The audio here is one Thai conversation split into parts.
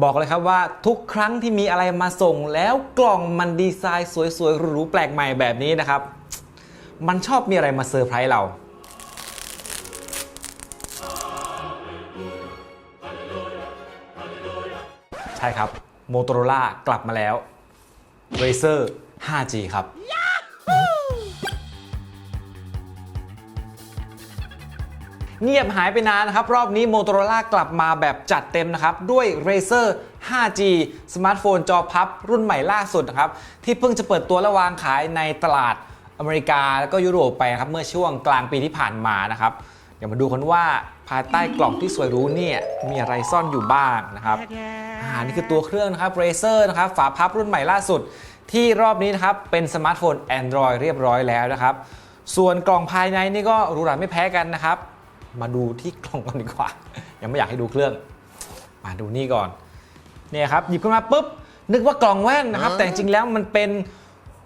บอกเลยครับว่าทุกครั้งที่มีอะไรมาส่งแล้วกล่องมันดีไซน์สวยๆหรูๆแปลกใหม่แบบนี้นะครับ มันชอบมีอะไรมาเซอร์ไพรส์เราใช่ครับ Motorola กลับมาแล้ว Razer 5G ครับ เงียบหายไปนานนะครับ รอบนี้ Motorola กลับมาแบบจัดเต็มนะครับ ด้วย Razer 5G สมาร์ทโฟนจอพับ รุ่นใหม่ล่าสุดนะครับ ที่เพิ่งจะเปิดตัวและวางขายในตลาดอเมริกา แล้วก็ยุโรปไปครับ เมื่อช่วงกลางปีที่ผ่านมานะครับ เดี๋ยวมาดูกันว่าภายใต้กล่องที่สวยรู้เนี่ยมีอะไรซ่อนอยู่บ้างนะครับอ่านี่คือตัวเครื่องนะครับ Razer นะครับฝาพับรุ่นใหม่ล่าสุด ที่รอบนี้นะครับเป็นสมาร์ทโฟน Android เรียบร้อยแล้วนะครับส่วนกล่องภายในนี่ก็หรูหราไม่แพ้กันนะครับ มาดูที่กล่องกันดีกว่า ยังไม่อยากให้ดูเครื่อง มาดูนี่ก่อน เนี่ยครับ หยิบขึ้นมาปุ๊บ นึกว่ากล่องแว่นนะครับ แต่จริงๆแล้วมันเป็น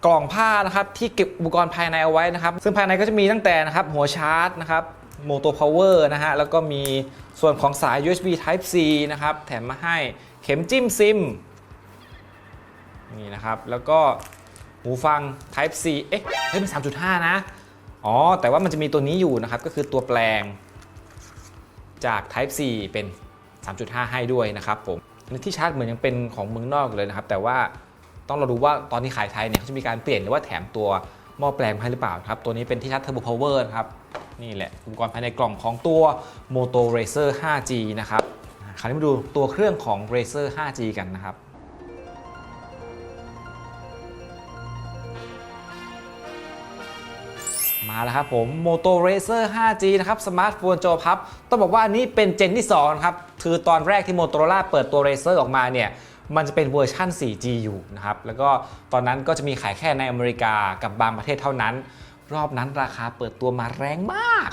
กล่องผ้านะครับที่เก็บอุปกรณ์ภายในเอาไว้นะครับ ซึ่งภายในก็จะมีตั้งแต่นะครับหัวชาร์จนะครับ Moto Power นะฮะ แล้วก็มีส่วนของสาย USB Type C นะครับ แถมมาให้เข็มจิ้มซิม นี่นะครับ แล้วก็หูฟัง Type C เอ๊ะเฮ้ยมัน3.5 นะ อ๋อ แต่ว่ามันจะมีตัวนี้อยู่นะครับ ก็คือตัวแปลง จาก Type C เป็น 3.5 ให้ด้วยนะครับผมที่ชาร์จเหมือนยังเป็นของเมืองนอกเลยนะครับ แต่ว่าต้องเราดูว่าตอนนี้ขายไทยเนี่ยเขาจะมีการเปลี่ยนหรือว่าแถมตัวหม้อแปลงมาให้หรือเปล่าครับ ตัวนี้เป็นที่ชาร์จ Turbo Power นะครับ นี่แหละอุปกรณ์ภายในกล่องของตัว Moto Racer 5G นะครับ คราวนี้มาดูตัวเครื่องของ Racer 5G กันนะครับ มาแล้วครับผม Moto Razer 5G นะครับสมาร์ทโฟนจอพับ ต้องบอกว่าอันนี้เป็นเจนที่2นะครับคือตอนแรกที่ Motorola เปิดตัว Razer ออกมาเนี่ยมันจะเป็นเวอร์ชั่น 4G อยู่นะครับ แล้วก็ตอนนั้นก็จะมีขายแค่ในอเมริกากับบางประเทศเท่านั้น รอบนั้นราคาเปิดตัวมาแรงมาก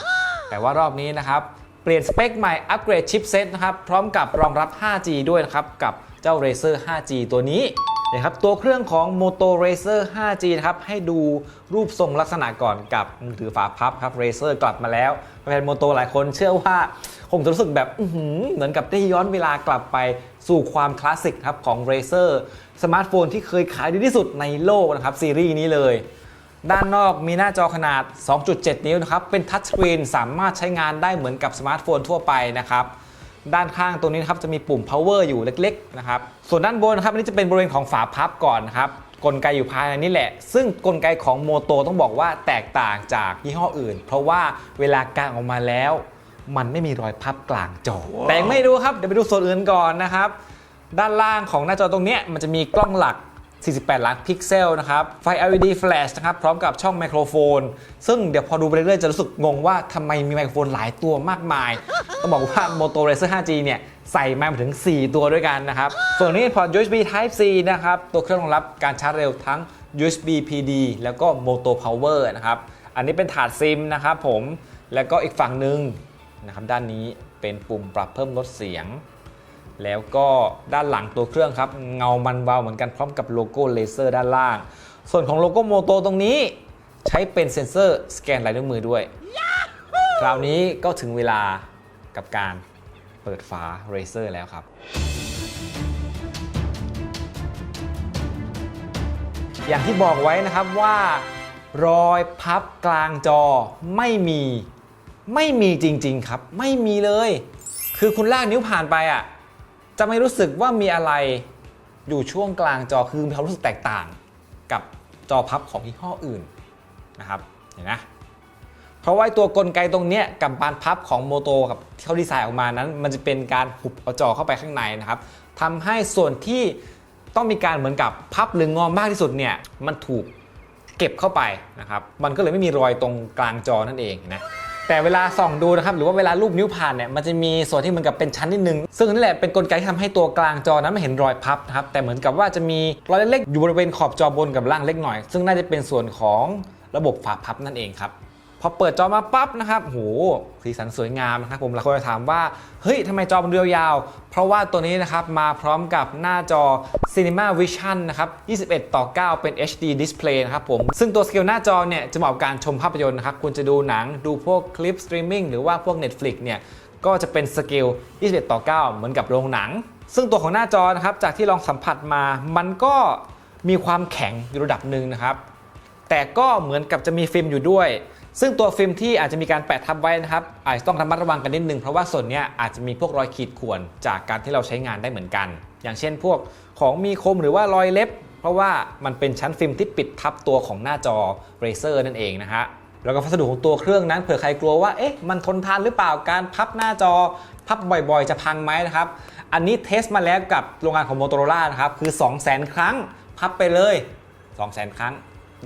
แต่ว่ารอบนี้นะครับ เปลี่ยนสเปคใหม่ อัปเกรดชิปเซตนะครับ พร้อมกับรองรับ 5G ด้วยนะครับ กับเจ้า Razer 5G ตัวนี้ นะครับตัวเครื่องของ Moto Razer 5G นะครับให้ดูรูปทรงลักษณะก่อนกับมือถือฝาพับครับ Razer กลับมาแล้วแฟนโมโตหลายคนเชื่อว่าคงจะรู้สึกแบบเหมือนกับได้ย้อนเวลากลับไปสู่ความคลาสสิกครับของ Razer สมาร์ทโฟนที่เคยขายดีที่สุดในโลกนะครับซีรีส์นี้เลยด้านนอกมีหน้าจอขนาด 2.7 นิ้วนะครับ เป็นทัชสกรีนสามารถใช้งานได้เหมือนกับสมาร์ทโฟนทั่วไปนะครับ ด้านข้างตรงนี้นะครับจะมีปุ่ม power อยู่เล็กๆนะครับส่วนด้านบนนะครับอันนี้จะเป็นบริเวณของฝาพับก่อนนะครับกลไกอยู่ภายในนี่แหละ ซึ่งกลไกของโมโตต้องบอกว่าแตกต่างจากยี่ห้ออื่น เพราะว่าเวลากางออกมาแล้ว มันไม่มีรอยพับกลางจอ แต่ยังไม่ดูครับเดี๋ยวไปดูส่วนอื่นก่อนนะครับ ด้านล่างของหน้าจอตรงเนี้ยมันจะมีกล้องหลัก 48 ล้านพิกเซลนะครับไฟ LED flash นะครับพร้อมกับช่องไมโครโฟน ซึ่งเดี๋ยวพอดูไปเรื่อยๆจะรู้สึกงงว่าทำไมมีไมโครโฟนหลายตัวมากมาย ต้องบอกว่า Moto Razr 5G เนี่ยใส่มาถึง 4 ตัวด้วยกันนะครับ ส่วนนี้พอ USB Type C นะครับ ตัวเครื่องรองรับการชาร์จเร็วทั้ง USB PD แล้วก็ Moto Power นะครับ อันนี้เป็นถาดซิมนะครับผม แล้วก็อีกฝั่งหนึ่งนะครับด้านนี้เป็นปุ่มปรับเพิ่มลดเสียง แล้วก็ด้านหลังตัวเครื่องครับ เงามันวาวเหมือนกันพร้อมกับโลโก้เลเซอร์ด้านล่าง ส่วนของโลโก้โมโตตรงนี้ ใช้เป็นเซ็นเซอร์สแกนลายนิ้วมือด้วย คราวนี้ก็ถึงเวลากับการเปิดฝาเรเซอร์แล้วครับอย่างที่บอกไว้นะครับว่ารอยพับกลางจอไม่มี ไม่มีจริง ๆ ครับ ไม่มีเลย คือคุณลากนิ้วผ่านไปอะ จะไม่รู้สึกว่ามีอะไรอยู่ช่วงกลางจอคือมีความรู้สึกแตกต่างกับจอพับของยี่ห้ออื่นนะครับเห็นไหมเพราะว่าตัวกลไกตรงเนี้ยกับบานพับของโมโตกับที่เขาดีไซน์ออกมานั้น มันจะเป็นการหุบเอาจอเข้าไปข้างในนะครับทำให้ส่วนที่ต้องมีการเหมือนกับพับหรืองอมากที่สุดเนี่ยมันถูกเก็บเข้าไปนะครับ มันก็เลยไม่มีรอยตรงกลางจอนั่นเองนะ แต่เวลาส่องดูนะครับหรือว่าเวลารูปนิ้วผ่านเนี่ยมันจะมีส่วนที่เหมือนกับเป็นชั้นนิดนึง ซึ่งนี่แหละเป็นกลไกที่ทำให้ตัวกลางจอนั้นไม่เห็นรอยพับนะครับแต่เหมือนกับว่าจะมีรอยเล็กๆอยู่บริเวณขอบจอบนกับล่างเล็กหน่อย ซึ่งน่าจะเป็นส่วนของระบบฝาพับนั่นเองครับ พอเปิดจอมาปั๊บนะครับโหสีสันสวยงามนะครับผมหลายคนจะถามว่า เฮ้ยทำไมจอมันเรียวยาว เพราะว่าตัวนี้นะครับมาพร้อมกับหน้าจอ Cinema Vision นะครับ 21 ต่อ 9 เป็น HD Display นะครับผม ซึ่งตัวสเกลหน้าจอเนี่ยจะเหมาะกับการชมภาพยนตร์นะครับ คุณจะดูหนัง ดูพวกคลิปสตรีมมิ่งหรือว่าพวก Netflix เนี่ย ก็จะเป็นสเกล 21 ต่อ 9 เหมือนกับโรงหนัง ซึ่งตัวของหน้าจอนะครับ จากที่ลองสัมผัสมา มันก็มีความแข็งอยู่ระดับหนึ่งนะครับ แต่ก็เหมือนกับจะมีฟิล์มอยู่ด้วย ซึ่งตัวฟิล์มที่อาจจะมีการแปะทับไว้นะครับอาจจะต้องระมัดระวังกันนิดนึงเพราะว่าส่วนนี้อาจจะมีพวกรอยขีดข่วนจากการที่เราใช้งานได้เหมือนกัน อย่างเช่นพวกของมีคมหรือว่ารอยเล็บ เพราะว่ามันเป็นชั้นฟิล์มที่ปิดทับตัวของหน้าจอเรเซอร์นั่นเองนะฮะแล้วก็พัสดุของตัวเครื่องนั้นเผื่อใครกลัวว่าเอ๊ะมันทนทานหรือเปล่าการพับหน้าจอ พับบ่อยๆ จะพังไหมนะครับ อันนี้เทสมาแล้วกับโรงงานของ Motorola นะครับคือ 200,000 ครั้ง พับไปเลย 200,000 ครั้ง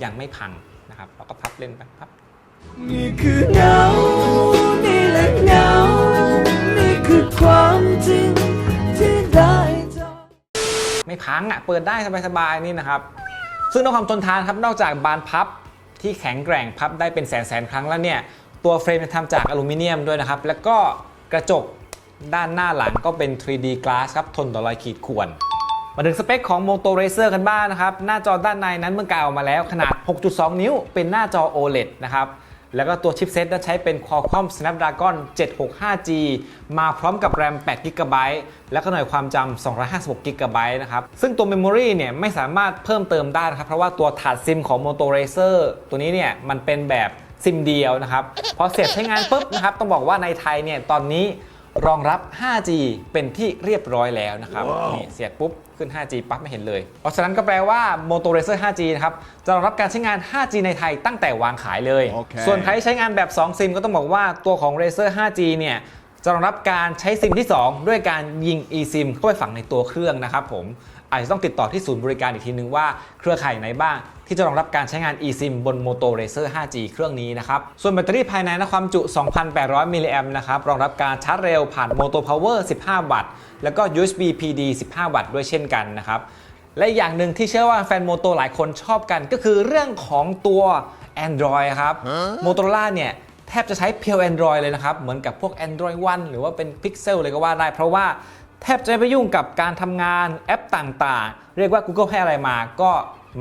ยังไม่พังนะครับเราก็พับเล่นไปพับ นี่คือเงานี่แหละเงานี่คือความจริงที่ได้เจอไม่พังอะ เปิดได้สบายๆนี่นะครับ ซึ่งในความทนทานครับ นอกจากบานพับที่แข็งแกร่งพับได้เป็นแสนแสนๆ ครั้งแล้วเนี่ย ตัวเฟรมจะทำจากอลูมิเนียมด้วยนะครับ แล้วก็กระจกด้านหน้าหลังก็เป็น 3D glass ครับ ทนต่อรอยขีดข่วน มาถึงสเปคของ Moto Racer กันบ้างนะครับ หน้าจอด้านในนั้นเมื่อกล่าวมาแล้วขนาด 6.2 นิ้ว เป็นหน้าจอ OLED นะครับ แล้วก็ตัวชิปเซตนั้นใช้เป็น Qualcomm Snapdragon 765G มาพร้อมกับ RAM 8 GB แล้วก็หน่วยความจำ256 GB นะครับ ซึ่งตัว Memory เนี่ยไม่สามารถเพิ่มเติมได้นะครับ เพราะว่าตัวถาดซิมของ Moto Racer ตัวนี้เนี่ยมันเป็นแบบซิมเดียวนะครับ พอเสร็จใช้งานปุ๊บนะครับ ต้องบอกว่าในไทยเนี่ยตอนนี้ รองรับ 5G เป็นที่เรียบร้อยแล้วนะครับนี่เสียบปุ๊บ ขึ้น 5G ปั๊บไม่เห็นเลย เพราะฉะนั้นก็แปลว่า Moto Racer 5G นะครับ จะรองรับการใช้งาน 5G ในไทยตั้งแต่วางขายเลยโอเคส่วนใครใช้งานแบบ 2 ซิมก็ต้องบอกว่าตัวของ Racer 5G เนี่ยจะรองรับการใช้ซิมที่ 2 ด้วยการยิง eSIM เข้าไปฝังในตัวเครื่องนะครับผม อาจจะต้องติดต่อที่ศูนย์บริการอีกทีนึงว่าเครือข่ายไหนบ้าง ที่จะรองรับการใช้งาน eSIM บน Moto Racer 5G เครื่องนี้นะครับส่วนแบตเตอรี่ภายในนะความจุ 2,800 มิลลิแอมป์นะครับรองรับการชาร์จเร็วผ่าน Moto Power 15 วัตต์แล้วก็ USB PD 15 วัตต์ด้วยเช่นกันนะครับและอีกอย่างหนึ่งที่เชื่อว่าแฟนโมโตหลายคนชอบกันก็คือเรื่องของตัว Android ครับ Motorola เนี่ยแทบจะใช้เพียว Android เลยนะครับ เหมือนกับพวก Android One หรือว่าเป็น Pixel เลยก็ว่าได้ เพราะว่า แทบจะไม่ไปยุ่งกับการทำงานแอปต่างๆ เรียกว่า Google ให้อะไรมาก็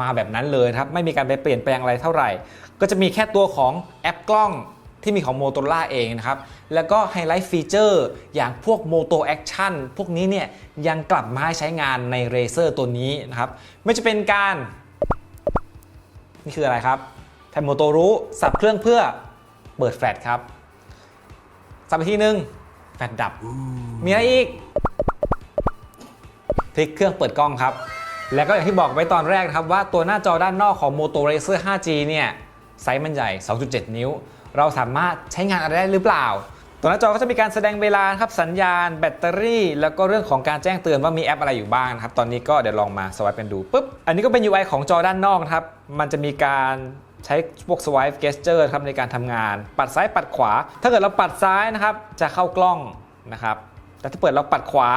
มาแบบนั้นเลยครับ ไม่มีการไปเปลี่ยนแปลงอะไรเท่าไหร่ ก็จะมีแค่ตัวของแอปกล้องที่มีของ Motorola เองนะครับ แล้วก็ไฮไลท์ฟีเจอร์อย่างพวก Moto Action พวกนี้เนี่ยยังกลับมาใช้งานใน Razer ตัวนี้นะครับ ไม่จะเป็นการ นี่คืออะไรครับแทนโมโตรู้สับเครื่องเพื่อเปิดแฟลชครับ สับอีกทีนึงแฟลชดับ มีอะไรอีก ลิกเครื่องเปิดกล้องครับ แล้วก็อย่างที่บอกไว้ตอนแรกนะครับว่าตัวหน้าจอด้านนอกของ Moto Racer 5G เนี่ยไซส์มันใหญ่ 2.7 นิ้ว เราสามารถใช้งานอะไรได้หรือเปล่า ตัวหน้าจอก็จะมีการแสดงเวลาครับสัญญาณ แบตเตอรี่ แล้วก็เรื่องของการแจ้งเตือนว่ามีแอปอะไรอยู่บ้างครับ ตอนนี้ก็เดี๋ยวลองมาสวายเป็นดูปุ๊บ อันนี้ก็เป็น UI ของจอด้านนอกครับ มันจะมีการใช้พวก swipe gesture ครับในการทำงาน ปัดซ้ายปัดขวา ถ้าเกิดเราปัดซ้ายนะครับจะเข้ากล้องนะครับ แต่ถ้าเปิดเราปัดขวา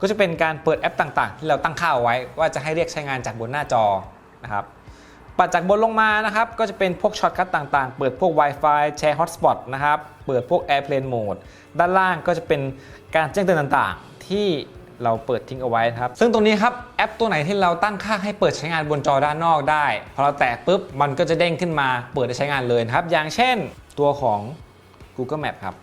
ก็จะเป็นการเปิดแอปต่างๆ ที่เราตั้งค่าเอาไว้ ว่าจะให้เรียกใช้งานจากบนหน้าจอนะครับปัดจากบนลงมานะครับ ก็จะเป็นพวกช็อตคัทต่างๆ เปิดพวก Wi-Fi แชร์ Hotspot นะครับ เปิดพวก Airplane Mode ด้านล่างก็จะเป็นการแจ้งเตือนต่างๆ ที่เราเปิดทิ้งเอาไว้นะครับ ซึ่งตรงนี้ครับแอปตัวไหนที่เราตั้งค่าให้เปิดใช้งานบนจอด้านนอกได้ พอเราแตะปุ๊บมันก็จะเด้งขึ้นมาเปิดได้ใช้งานเลยครับ อย่างเช่นตัวของ Google Map ครับ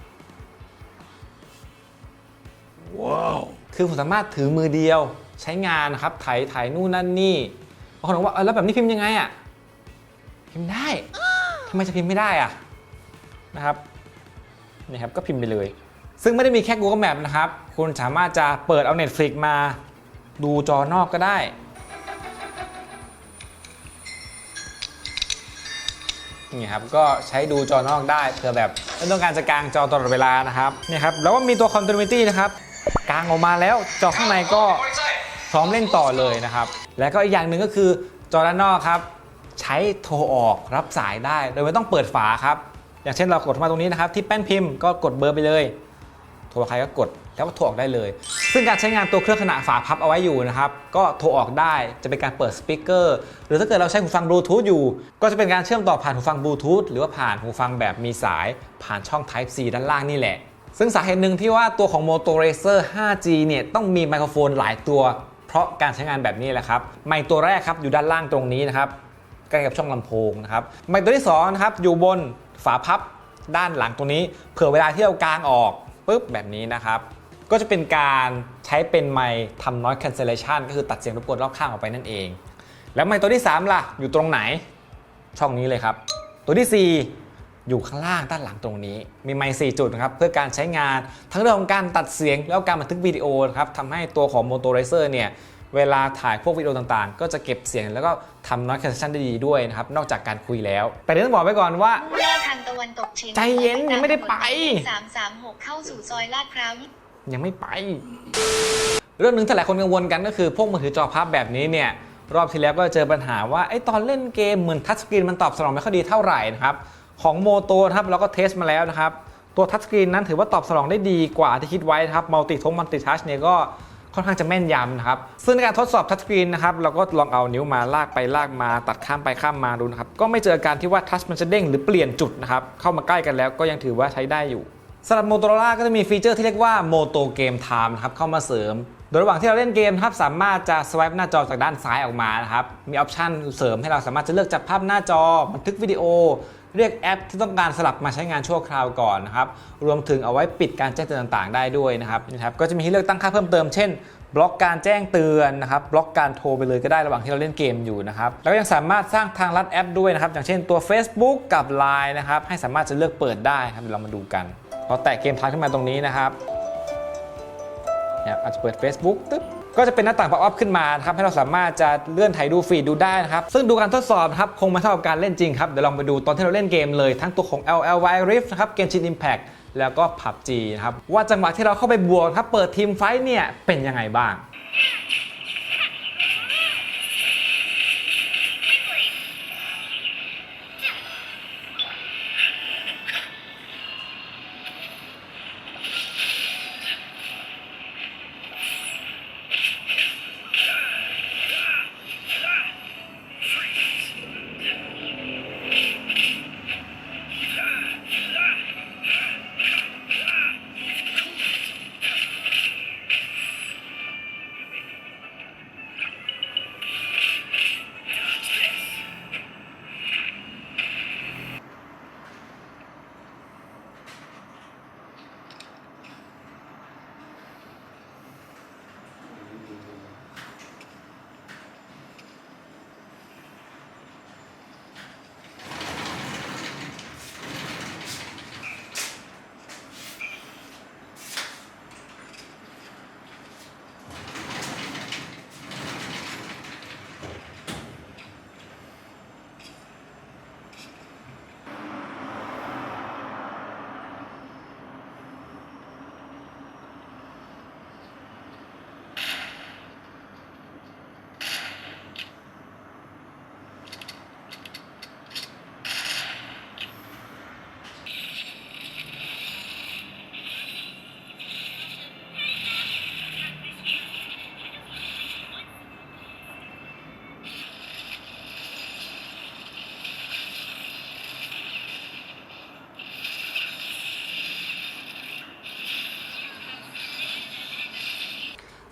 คือผมสามารถถือมือเดียวใช้งานนะครับถ่ายถ่ายนู่นนั่นนี่บางคนบอกว่าเออแล้วแบบนี้พิมพ์ยังไงอะ่ะพิมพ์ได้ทำไมจะพิมพ์ไม่ได้อะนะครับนี่ครับก็พิมพ์ไปเลย ซึ่งไม่ได้มีแค่ Google Map นะครับ คุณสามารถจะเปิดเอา Netflix มาดูจอนอกก็ได้นี่ครับก็ใช้ดูจอนอกได้เผื่อแบบไม่ต้องการจะกางจอตลอดเวลานะครับนี่ครับแล้วก็มีตัว continuity นะครับ กางออกมาแล้วจอข้างในก็พร้อมเล่นต่อเลยนะครับ แล้วก็อีกอย่างหนึ่งก็คือจอด้านนอกครับ ใช้โทรออกรับสายได้ โดยไม่ต้องเปิดฝาครับ อย่างเช่นเรากดมาตรงนี้นะครับ ที่แป้นพิมพ์ก็กดเบอร์ไปเลย โทรใครก็กดแล้วก็โทรออกได้เลย ซึ่งการใช้งานตัวเครื่องขณะฝาพับเอาไว้อยู่นะครับ ก็โทรออกได้จะเป็นการเปิดสปีกเกอร์หรือถ้าเกิดเราใช้หูฟังบลูทูธอยู่ ก็จะเป็นการเชื่อมต่อผ่านหูฟังบลูทูธหรือว่าผ่านหูฟังแบบมีสายผ่านช่อง Type C ด้านล่างนี่แหละ ซึ่งสาเหตุหนึ่งที่ว่าตัวของ Moto Racer 5G เนี่ยต้องมีไมโครโฟนหลายตัว เพราะการใช้งานแบบนี้แหละครับ ไมค์ตัวแรกครับอยู่ด้านล่างตรงนี้นะครับใกล้กับช่องลำโพงนะครับ ไมค์ตัวที่2นะครับอยู่บนฝาพับด้านหลังตรงนี้ เผื่อเวลาที่เรากางออกปุ๊บแบบนี้นะครับก็จะเป็นการใช้เป็นไมค์ทำ noise cancellation ก็คือตัดเสียงรบกวนรอบข้างออกไปนั่นเอง แล้วไมค์ตัวที่ 3 ล่ะ อยู่ตรงไหน ช่องนี้เลยครับ ตัวทีสี่4 อยู่ข้างล่างด้านหลังตรงนี้ มีไมค์4จุดนะครับเพื่อการใช้งานทั้งเรื่องของการตัดเสียงแล้วการบันทึกวิดีโอนะครับทำให้ตัวของ Motorizer เนี่ยเวลาถ่ายพวกวิดีโอต่างๆ ก็จะเก็บเสียงแล้วก็ทำ noise cancellation ได้ดีด้วยนะครับ นอกจากการคุยแล้ว แต่เดี๋ยวต้องบอกไว้ก่อนว่ามุ่งหน้าทางตะวันตกเฉียงใจเย็นยังไม่ได้ไป สามสามหกเข้าสู่ซอยลาดพร้าวยังไม่ไป เรื่องหนึ่งที่หลายคนกังวลกันก็คือพวกมือถือจอพับแบบนี้เนี่ยรอบที่แล้วก็เจอปัญหาว่าไอ้ตอนเล่นเกมเหมือนทัชสกรีนมันตอบสนองไม่ค่อยดีเท่าไหร่นะครับ ของโมโตครับเราก็เทสมาแล้วนะครับ ตัวทัชสกรีนนั้นถือว่าตอบสนองได้ดีกว่าที่คิดไว้ครับมัลติทงมัลติทัชเนี่ยก็ค่อนข้างจะแม่นยำนะครับ ซึ่งในการทดสอบทัชสกรีนนะครับ เราก็ลองเอานิ้วมาลากไปลากมาตัดข้ามไปข้ามมาดูนะครับ ก็ไม่เจออาการที่ว่าทัชมันจะเด้งหรือเปลี่ยนจุดนะครับ เข้ามาใกล้กันแล้วก็ยังถือว่าใช้ได้อยู่สำหรับ Motorola ก็จะมีฟีเจอร์ที่เรียกว่า Moto Game Time นะครับเข้ามาเสริม โดยระหว่างที่เราเล่นเกมครับสามารถจะ swipe หน้าจอจากด้านซ้ายออกมานะครับ มีออปชันเสริมให้เราสามารถจะเลือกจับภาพหน้าจอ บันทึกวิดีโอ เรียกแอปที่ต้องการสลับมาใช้งานชั่วคราวก่อนนะครับ รวมถึงเอาไว้ปิดการแจ้งเตือนต่างๆ ได้ด้วยนะครับนะครับ ก็จะมีให้เลือกตั้งค่าเพิ่มเติมเช่นบล็อกการแจ้งเตือนนะครับบล็อกการโทรไปเลยก็ได้ระหว่างที่เราเล่นเกมอยู่นะครับแล้วยังสามารถสร้างทางลัดแอปด้วยนะครับ อย่างเช่นตัว Facebook กับ Line นะครับให้สามารถจะเลือกเปิดได้ครับเดี๋ยวเรามาดูกันพอแตะเกมทางขึ้นมาตรงนี้นะครับเนี่ยอาจจะเปิด Facebook ตึ๊บ ก็จะเป็นหน้าต่างป๊อปอัพขึ้นมาครับให้เราสามารถจะเลื่อนถ่ายดูฟีดดูได้นะครับซึ่งดูการทดสอบครับคงไม่เท่ากับการเล่นจริงครับเดี๋ยวลองไปดูตอนที่เราเล่นเกมเลยทั้งตัวของ LLY Rift นะครับ Genshin Impact แล้วก็ PUBG นะครับว่าจังหวะที่เราเข้าไปบวกครับเปิดทีมไฟท์เนี่ยเป็นยังไงบ้าง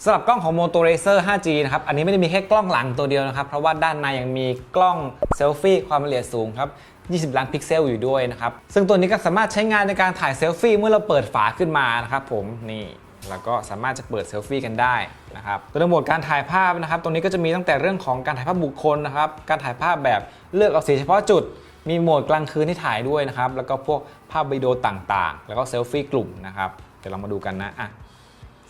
สำหรับกล้องของ Moto Razr 5G นะครับ อันนี้ไม่ได้มีแค่กล้องหลังตัวเดียวนะครับ เพราะว่าด้านในยังมีกล้องเซลฟี่ความละเอียดสูงครับ 20 ล้านพิกเซลอยู่ด้วยนะครับ ซึ่งตัวนี้ก็สามารถใช้งานในการถ่ายเซลฟี่เมื่อเราเปิดฝาขึ้นมานะครับผมนี่แล้วก็สามารถจะเปิดเซลฟี่กันได้นะครับตัวในโหมดการถ่ายภาพนะครับ ตรงนี้ก็จะมีตั้งแต่เรื่องของการถ่ายภาพบุคคลนะครับ การถ่ายภาพแบบเลือกเอาสีเฉพาะจุด มีโหมดกลางคืนที่ถ่ายด้วยนะครับ แล้วก็พวกภาพวิดีโอต่างๆ แล้วก็เซลฟี่กลุ่มนะครับ เดี๋ยวเรามาดูกันนะอะ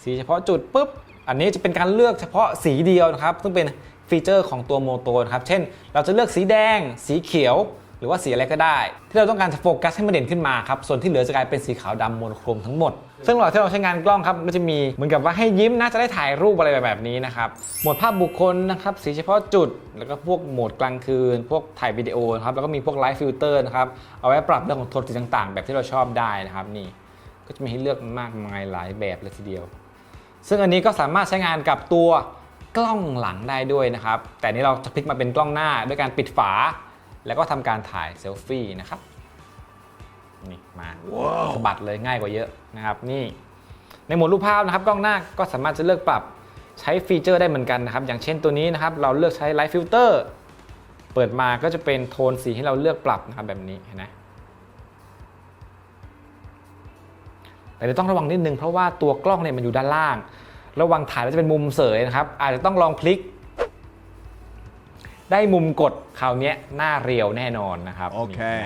สีเฉพาะจุดปุ๊บ อันนี้จะเป็นการเลือกเฉพาะสีเดียวนะครับซึ่งเป็นฟีเจอร์ของตัวโมโตนะครับ เช่น เราจะเลือกสีแดง สีเขียว หรือว่าสีอะไรก็ได้ ที่เราต้องการจะโฟกัสให้มันเด่นขึ้นมาครับ ส่วนที่เหลือจะกลายเป็นสีขาวดำโมโนโครมทั้งหมด ซึ่งหว่างที่เราใช้งานกล้องครับก็จะมีเหมือนกับว่าให้ยิ้มนะจะได้ถ่ายรูปอะไรแบบนี้นะครับ โหมดภาพบุคคลนะครับ สีเฉพาะจุด แล้วก็พวกโหมดกลางคืน พวกถ่ายวิดีโอนะครับ แล้วก็มีพวกไลฟ์ฟิลเตอร์นะครับ เอาไว้ปรับเรื่องของโทนสีต่าง ๆ แบบที่เราชอบได้นะครับนี่ ก็จะมีให้เลือกมากมายหลายแบบเลยทีเดียว ซึ่งอันนี้ก็สามารถใช้งานกับตัวกล้องหลังได้ด้วยนะครับ แต่นี้เราจะพลิกมาเป็นกล้องหน้าด้วยการปิดฝา แล้วก็ทำการถ่ายเซลฟี่นะครับ นี่มาสะบัดเลยง่ายกว่าเยอะนะครับนี่ ในโหมดรูปภาพนะครับ กล้องหน้าก็สามารถจะเลือกปรับใช้ฟีเจอร์ได้เหมือนกันนะครับ อย่างเช่นตัวนี้นะครับ เราเลือกใช้ไลท์ฟิลเตอร์เปิดมาก็จะเป็นโทนสีให้เราเลือกปรับนะครับแบบนี้เห็นไหม แต่เดี๋ยวต้องระวังนิดนึงเพราะว่าตัวกล้องเนี่ยมันอยู่ด้านล่าง ระวังถ่ายแล้วจะเป็นมุมเสยนะครับ อาจจะต้องลองพลิก ได้มุมกดคราวเนี้ยหน้าเรียวแน่นอนนะครับ Okay.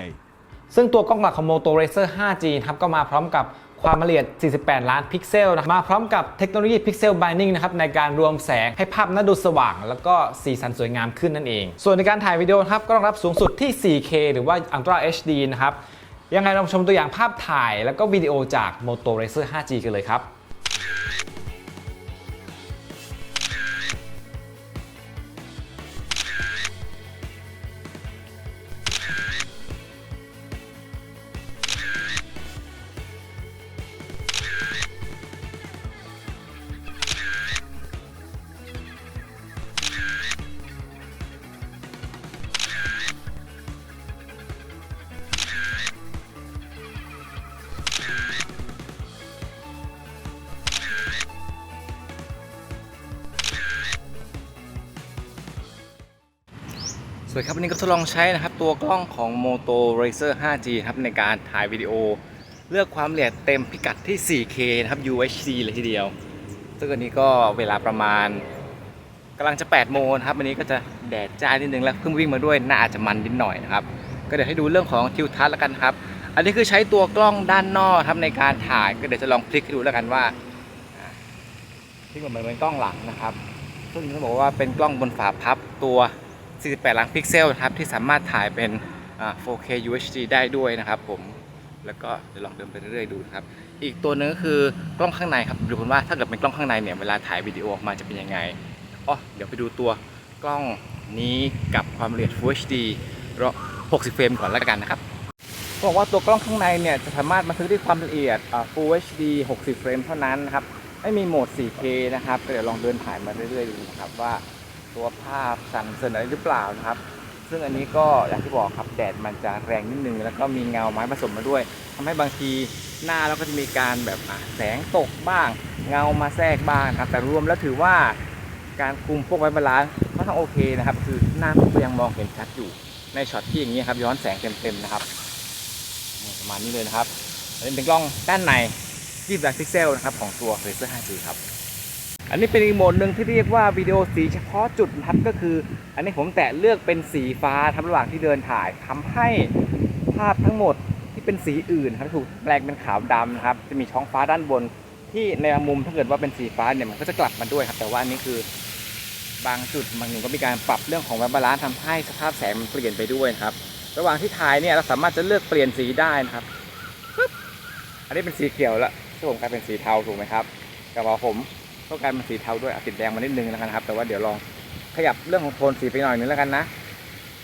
ซึ่งตัวกล้องหลักของ Moto Razr 5G นะครับก็มาพร้อมกับความละเอียด 48 ล้านพิกเซลนะครับมาพร้อมกับเทคโนโลยี Pixel Binding นะครับในการรวมแสงให้ภาพน่าดูสว่าง แล้วก็สีสันสวยงามขึ้นนั่นเอง ส่วนในการถ่ายวิดีโอนะครับก็รองรับสูงสุดที่ 4K หรือว่า Ultra HD นะครับ ยังไงเราชมตัวอย่างภาพถ่ายแล้วก็วิดีโอจาก MotoRacer 5G กันเลยครับ สวัสดีครับวันนี้ก็ทดลองใช้นะครับตัวกล้องของ Moto Razr 5G ครับในการถ่ายวิดีโอ เลือกความละเอียดเต็มพิกัดที่ 4K นะครับ UHD เลยทีเดียว ซึ่งอันนี้ก็เวลาประมาณกำลังจะ 8 โมงครับวันนี้ก็จะแดดจ้านิดนึงแล้วเพิ่งวิ่งมาด้วยน่าอาจจะมันนิดหน่อยนะครับ ก็เดี๋ยวให้ดูเรื่องของทิวทัศน์แล้วกันครับ อันนี้คือใช้ตัวกล้องด้านนอกครับในการถ่ายก็เดี๋ยวจะลองพลิกให้ดูแล้วกันว่าอ่าพลิกเหมือนเป็นกล้องหลังนะครับซึ่งต้องบอกว่าเป็นกล้องบนฝาพับตัว 48 ล้านพิกเซลนะครับที่สามารถถ่ายเป็น 4K UHD ได้ด้วยนะครับผมแล้วก็เดี๋ยวลองเดินไปเรื่อยๆดูนะครับ อีกตัวหนึงก็คือกล้องข้างในครับดูกันว่าถ้าเกิดเป็นกล้องข้างในเนี่ยเวลาถ่ายวิดีโอออกมาจะเป็นยังไงอ๋อเดี๋ยวไปดูตัวกล้องนี้กับความละเอียด Full HD รอ60 เฟรมก่อนแล้วกันนะครับบอกว่าตัวกล้องข้างในเนี่ยจะสามารถบันทึกด้วยความละเอียด Full HD 60 เฟรมเท่านั้นนะครับ ไม่มีโหมด 4K นะครับ ก็เดี๋ยวลองเดินถ่ายมาเรื่อยๆดูนะครับว่า ตัวภาพสั่นเสริญอะไรหรือเปล่านะครับ ซึ่งอันนี้ก็อย่างที่บอกครับแดดมันจะแรงนิดนึง แล้วก็มีเงาไม้ผสมมาด้วยทำให้บางทีหน้าเราก็จะมีการแบบแสงตกบ้าง เงามาแทรกบ้างครับแต่รวมแล้วถือว่าการคุมพวกไว้บาลานซ์ค่อนข้งโอเคนะครับ คือหน้าผมก็ยังมองเห็นชัดอยู่ในช็อตที่อย่างนี้ครับย้อนแสงเต็มๆนะครับประมาณนี้เลยนะครับอันนี้เป็นกล้องด้านใน28พิกเซลนะครับของตัว Razer 5G ครับ อันนี้เป็นอีกโหมดหนึ่งที่เรียกว่าวิดีโอสีเฉพาะจุดนะครับก็คือ อันนี้ผมแตะเลือกเป็นสีฟ้าทำระหว่างที่เดินถ่ายทำให้ภาพทั้งหมดที่เป็นสีอื่นครับถูกแปลงเป็นขาวดำนะครับจะมีช่องฟ้าด้านบนที่ในมุมถ้าเกิดว่าเป็นสีฟ้าเนี่ยมันก็จะกลับมาด้วยครับ แต่ว่าอันนี้คือบางจุดบางมุมก็มีการปรับเรื่องของแวบบาลานซ์ทำให้สภาพแสงมันเปลี่ยนไปด้วยครับ ระหว่างที่ถ่ายเนี่ยเราสามารถจะเลือกเปลี่ยนสีได้นะครับปึ๊บอันนี้เป็นสีเขียวแล้วที่ผมกลายเป็นสีเทาถูกไหมครับแต่ว่าผม ต้องการมันสีเทาด้วยเอาสีแดงมานิดนึงแล้วกันครับ แต่ว่าเดี๋ยวลองขยับเรื่องของโทนสีไปหน่อยนึงแล้วกันนะ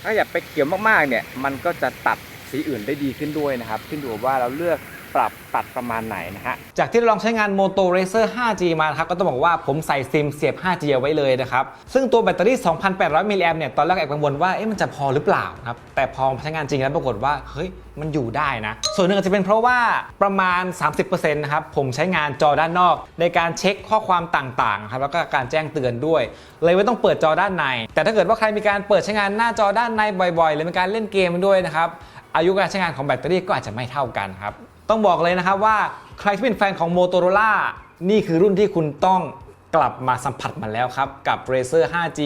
ถ้าขยับไปเขียวมากๆเนี่ย มันก็จะตัดสีอื่นได้ดีขึ้นด้วยนะครับ ขึ้นอยู่กับว่าเราเลือก ปรับตัดประมาณไหนนะฮะ จากที่เราลองใช้งาน Moto Razr 5G มานะครับ ก็ต้องบอกว่าผมใส่ซิมเสียบ 5G เอาไว้เลยนะครับ ซึ่งตัวแบตเตอรี่ 2,800 มิลลิแอมเนี่ย ตอนแรกแอบกังวลว่า เอ๊ะ มันจะพอหรือเปล่านะครับ แต่พอใช้งานจริงแล้วปรากฏว่า เฮ้ย มันอยู่ได้นะ ส่วนหนึ่งอาจจะเป็นเพราะว่าประมาณ 30%นะครับ ผมใช้งานจอด้านนอก ในการเช็คข้อความต่างๆครับ แล้วก็การแจ้งเตือนด้วย เลยไม่ต้องเปิดจอด้านใน แต่ถ้าเกิดว่าใครมีการเปิดใช้งานหน้าจอด้านในบ่อยๆ หรือมีการเล่นเกมด้วยนะครับ อายุการใช้งานของแบตเตอรี่ก็อาจจะไม่เท่ากันครับ ต้องบอกเลยนะครับว่าใครที่เป็นแฟนของ Motorola นี่คือรุ่นที่คุณต้องกลับมาสัมผัสมันแล้วครับ กับ Razer 5G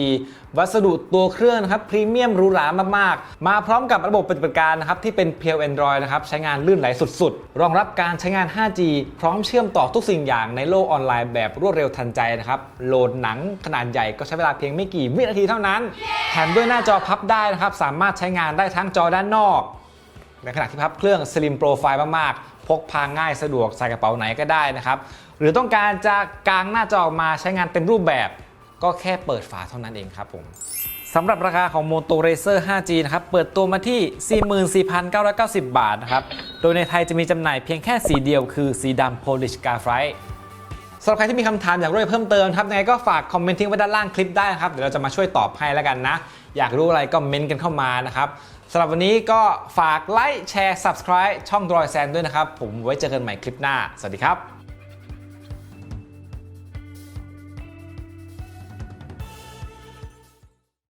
วัสดุตัวเครื่องนะครับพรีเมียมหรูหรามาก ๆ มาพร้อมกับระบบปฏิบัติการนะครับที่เป็นเพียว Android นะครับใช้งานลื่นไหลสุด ๆ รองรับการใช้งาน 5G พร้อมเชื่อมต่อทุกสิ่งอย่างในโลกออนไลน์แบบรวดเร็วทันใจนะครับโหลดหนังขนาดใหญ่ก็ใช้เวลาเพียงไม่กี่วินาทีเท่านั้น แถมด้วยหน้าจอพับได้นะครับสามารถใช้งานได้ทั้งจอด้านนอก ในขณะที่พับเครื่อง slim profile มาก ๆ พกพาง่ายสะดวกใส่กระเป๋าไหนก็ได้นะครับ หรือต้องการจะกางหน้าจอออกมาใช้งานเต็มรูปแบบ ก็แค่เปิดฝาเท่านั้นเองครับผมสำหรับราคาของ Moto Razr 5G นะครับ เปิดตัวมาที่ 44,990 บาทนะครับ โดยในไทยจะมีจำหน่ายเพียงแค่สีเดียวคือสีดำ Polish Graphite สำหรับใครที่มีคำถามอยากรู้เพิ่มเติมครับยังไงก็ฝากคอมเมนต์ทิ้งไว้ด้านล่างคลิปได้นะครับ เดี๋ยวเราจะมาช่วยตอบให้แล้วกันนะ อยากรู้อะไรก็เมนต์กันเข้ามานะครับ สำหรับวันนี้ก็ฝากไลค์แชร์ Subscribe ช่องดรอยแซนด้วยนะครับ ผมไว้เจอกันใหม่คลิปหน้า สวัสดีครับ